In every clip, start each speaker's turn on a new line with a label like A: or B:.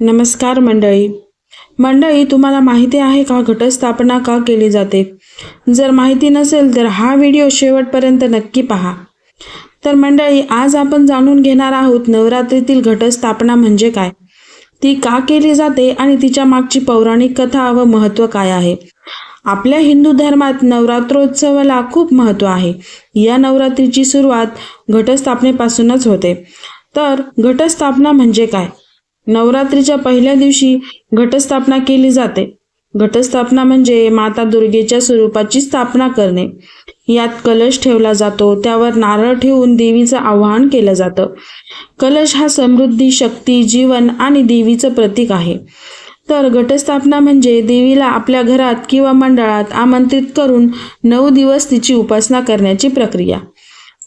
A: नमस्कार मंडळी. मंडळी तुम्हाला माहिती आहे का घटस्थापना का केली जाते? जर माहिती नसेल तर हा व्हिडिओ शेवटपर्यंत नक्की पहा. तर मंडळी आज आपण जाणून घेणार आहोत नवरात्रीतील घटस्थापना म्हणजे काय? ती का केली जाते आणि तिच्या मागची पौराणिक कथा व महत्त्व काय आहे? आपल्या हिंदू धर्मात नवरात्रोत्सवाला खूप महत्त्व आहे. या नवरात्रीची सुरुवात घटस्थापनेपासूनच होते. तर घटस्थापना म्हणजे काय? नवरात्रीच्या पहिल्या दिवशी घटस्थापना केली जाते. घटस्थापना म्हणजे माता दुर्गेच्या स्वरूपाची स्थापना करणे. यात कलश ठेवला जातो त्यावर नारळ ठेवून देवीचं आवाहन केलं जातं. कलश हा समृद्धी शक्ती जीवन आणि देवीचं प्रतीक आहे. तर घटस्थापना म्हणजे देवीला आपल्या घरात किंवा मंडळात आमंत्रित करून नऊ दिवस तिची उपासना करण्याची प्रक्रिया.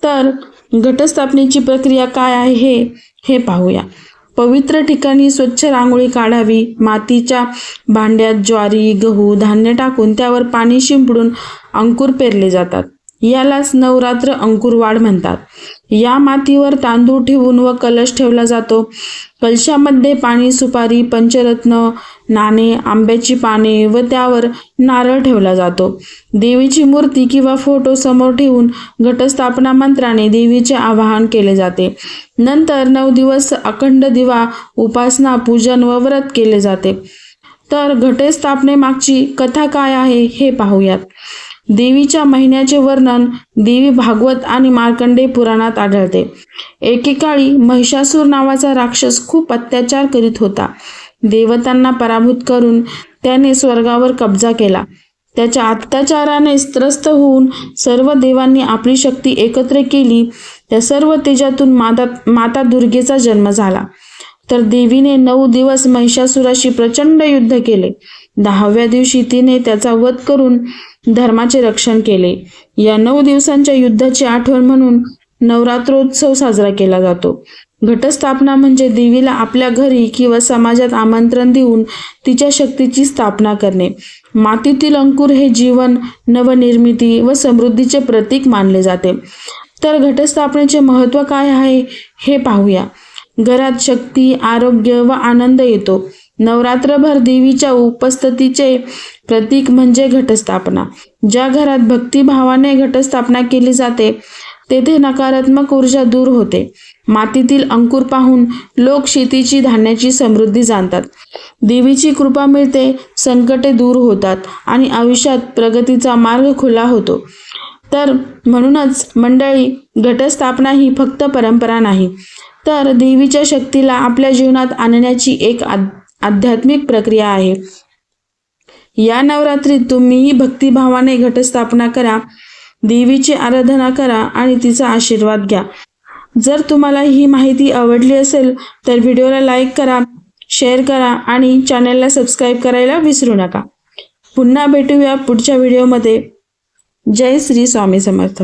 A: तर घटस्थापनेची प्रक्रिया काय आहे हे हे पाहूया. पवित्र ठिकाणी स्वच्छ रांगोळी काढावी. मातीच्या भांड्यात ज्वारी गहू धान्य टाकून त्यावर पाणी शिंपडून अंकुर पेरले जातात. यालाच नवरात्र अंकुरवाढ म्हणतात. या मातीवर तांदूळ ठेवून व कलश ठेवला जातो. कलशामध्ये पाणी सुपारी पंचरत्न नाणे आंब्याची पाने व त्यावर नारळ ठेवला जातो. देवीची मूर्ती किंवा फोटो समोर ठेवून घटस्थापना मंत्राने देवीचे आवाहन केले जाते. नंतर नऊ दिवस अखंड दिवा उपासना पूजन व व्रत केले जाते. तर घटस्थापनेमागची कथा काय आहे हे पाहूयात. देवीच्या महिन्याचे वर्णन देवी भागवत आणि मार्कंडे पुराणात आढळते. एकेकाळी महिषासूर नावाचा राक्षस खूप अत्याचार करीत होता. देवतांना पराभूत करून त्याने स्वर्गावर कब्जा केला. त्याच्या अत्याचाराने त्रस्त होऊन सर्व देवांनी आपली शक्ती एकत्र केली. त्या सर्व तेजातून माता माता दुर्गेचा जन्म झाला. तर देवीने नऊ दिवस महिषासुराशी प्रचंड युद्ध केले. दहाव्या दिवशी तिने त्याचा वध करून धर्माचे रक्षण केले. या नऊ दिवसांच्या युद्धाची आठवण म्हणून नवरात्रोत्सव साजरा केला जातो. घटस्थापना म्हणजे देवीला आपल्या घरी किंवा समाजात आमंत्रण देऊन तिच्या शक्तीची स्थापना करणे. मातीतील अंकुर हे जीवन नवनिर्मिती व समृद्धीचे प्रतीक मानले जाते. तर घटस्थापनेचे महत्त्व काय आहे हे पाहूया. घरात शक्ती आरोग्य व आनंद येतो. नवरात्रभर देवीच्या उपस्थितीचे प्रतीक म्हणजे घटस्थापना. ज्या घरात भक्तिभावाने घटस्थापना केली जाते तेथे नकारात्मक ऊर्जा दूर होते. मातीतील अंकुर पाहून लोक शेतीची धान्याची समृद्धी जाणतात. देवीची कृपा मिळते संकटे दूर होतात आणि आयुष्यात प्रगतीचा मार्ग खुला होतो. तर म्हणूनच मंडळी घटस्थापना ही फक्त परंपरा नाही तर देवीच्या शक्तीला आपल्या जीवनात आणण्याची एक आद- आध्यात्मिक प्रक्रिया आहे. या नवरात्रीत तुम्हीही भक्तिभावाने घटस्थापना करा देवीची आराधना करा आणि तिचा आशीर्वाद घ्या. जर तुम्हाला ही माहिती आवडली असेल तर व्हिडिओला लाईक करा शेअर करा आणि चॅनलला सबस्क्राईब करायला विसरू नका. पुन्हा भेटूया पुढच्या व्हिडिओमध्ये. जय श्री स्वामी समर्थ.